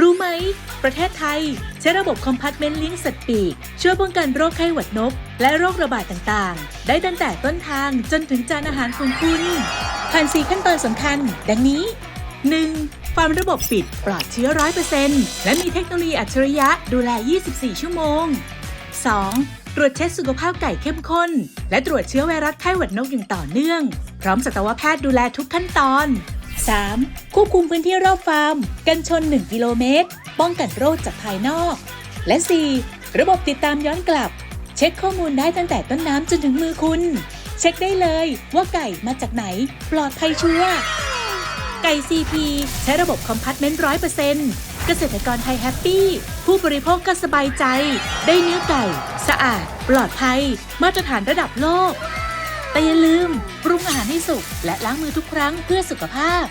รู้ไหม ประเทศไทย ใช้ระบบคอมพาร์ตเมนต์เลี้ยงสัตว์ปีก ช่วยป้องกันโรคไข้หวัดนก และโรคระบาดต่างๆ ได้ตั้งแต่ต้นทางจนถึงจานอาหารของคุณผ่าน4ขั้นตอนสำคัญ ดังนี้ 1. ฟาร์มระบบปิดปลอดเชื้อ 100%และมีเทคโนโลยีอัจฉริยะดูแล 24 ชั่วโมง 2. ตรวจเช็คสุขภาพไก่เข้มข้น และตรวจเชื้อไวรัสไข้หวัดนกอย่างต่อเนื่อง พร้อมสัตวแพทย์ดูแลทุกขั้นตอน 3. ควบคุมพื้นที่รอบฟาร์ม กันชน 1 กิโลเมตร ป้องกันโรคจากภายนอก และ 4. ระบบติดตามย้อนกลับ เช็คข้อมูลได้ตั้งแต่ต้นน้ำจนถึงมือคุณ เช็คได้เลยว่าไก่มาจากไหน ปลอดภัยชัวร์ไก่ CP ใช้ระบบคอมพาร์ตเมนต์ร้อยเปอร์เซ็นต์เกษตรกรไทยแฮปปี้ ผู้บริโภคก็สบายใจ ได้เนื้อไก่ สะอาด ปลอดภัย มาตรฐานระดับโลก แต่อย่าลืมปรุงอาหาร สุกและล้างมือทุกครั้งเพื่อสุขภาพ